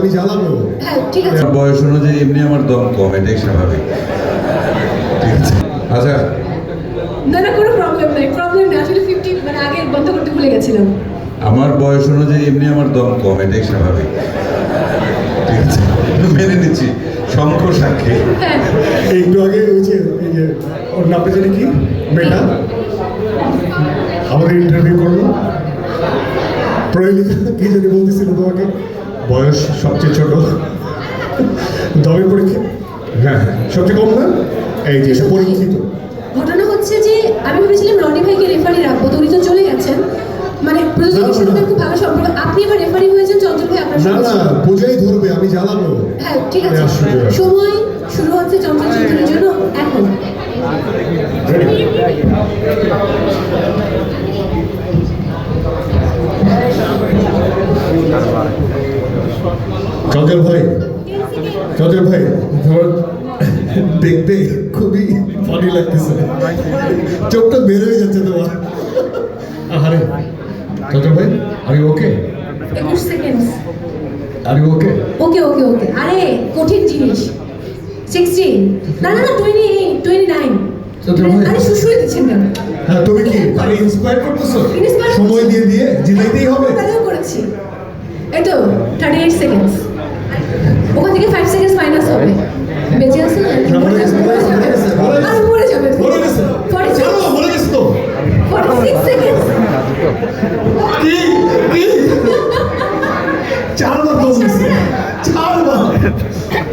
আমি জ্বালাবো। হ্যাঁ ঠিক আছে। আমার বয়স অনুযায়ী এমনি আমার দম কম এটাই স্বাভাবিক। ঠিক আছে। আচ্ছা। না না কোনো প্রবলেম নেই প্রবলেম নেই। আসলে ফিফটি মানে আগে বন্ধ করতে ভুলে গেছিলাম। আমার বয়স অনুযায়ী এমনি আমার দম কম এটাই স্বাভাবিক। ঠিক আছে। মেনে নিচ্ছি। শঙ্খ সাক্ষী। হ্যাঁ। একটু আগে ওই যে ওর নামটা জানি কি? মেয়েটা আমাদের ইন্টারভিউ করল। প্রহেলিকা কি যদি বলতেছিল তোমাকে? বয়স সবচেয়ে ছোট। দমের পরীক্ষা? হ্যাঁ হ্যাঁ। সবচেয়ে কম না? এই যে পরীক্ষিত ঘটনা হচ্ছে যে আমি ভেবেছিলাম রনি ভাইকে রেফারি রাখব তো উনি তো চলে গেছেন। মানে প্রযোজকের সাথে আমার খুব ভালো সম্পর্ক আপনি এবার রেফারি হয়েছেন চঞ্চল ভাই আপনার না না পূজাই ধরবে আমি জ্বালাবো হ্যাঁ ঠিক আছে। হ্যাঁ, হবে। সময় শুরু হচ্ছে চঞ্চল চঞ্চলের জন্য। এখন চঞ্চল ভাই। চঞ্চল ভাই তোমার দেখতে খুবই ফানি লাগতেছে। চোখটা বের হয়ে যাচ্ছে তোমার। আরে চঞ্চল ভাই আর ওকে একুশ সেকেন্ড আর ওকে ওকে ওকে ওকে আরে কঠিন জিনিস। সিক্সটিন না না না টোয়েন্টি এইট টোয়েন্টি নাইন আরে শুশুরে দিচ্ছেন কেন? হ্যাঁ তুমি কি আরে ইন্সপায়ার করতেছো? সময় দিয়ে দিয়ে জিতাইতেই হবে? করেছি। এই তো থার্টি এইট সেকেন্ডস ওখান থেকে ফাইভ সেকেন্ডস মাইনাস হবে। বেঁচে আছে। আর মরে যাবে। ফর্টি তো। সিক্স সেকেন্ডস চারবার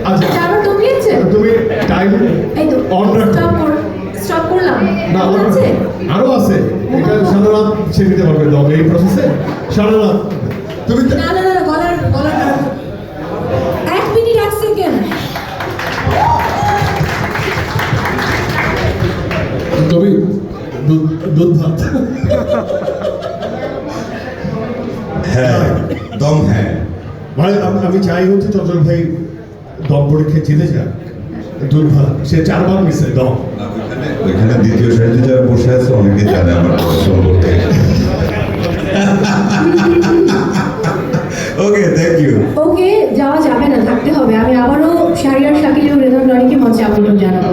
আচ্ছা। চারবার তো দিয়েছে তুমি টাইম এই তো। রাখো স্টপ কর স্টপ করলাম। না আছে? আরও আছে। এটা সারা রাত সে নিতে পারবে দম এই প্রসেসে সারা রাত। তুমি না এক মিনিট এক সেকেন্ড। তুমি দুধ দুধ ভাত। হ্যাঁ দম হ্যাঁ। মানে আমি- আমি চাই হচ্ছে চঞ্চল ভাই দম পরীক্ষায় জিতে যাক। দুধ ভাত। সে চারবার মিশে দম। ওইখানে দ্বিতীয় সারিতে যারা বসে আছে অনেকে জানে আমার বয়স সম্পর্কে। যাবে না থাকতে হবে। আমি আবারও শাহরিয়ার শাকিল ও রেধন রনিকে মঞ্চে আমন্ত্রণ জানাব।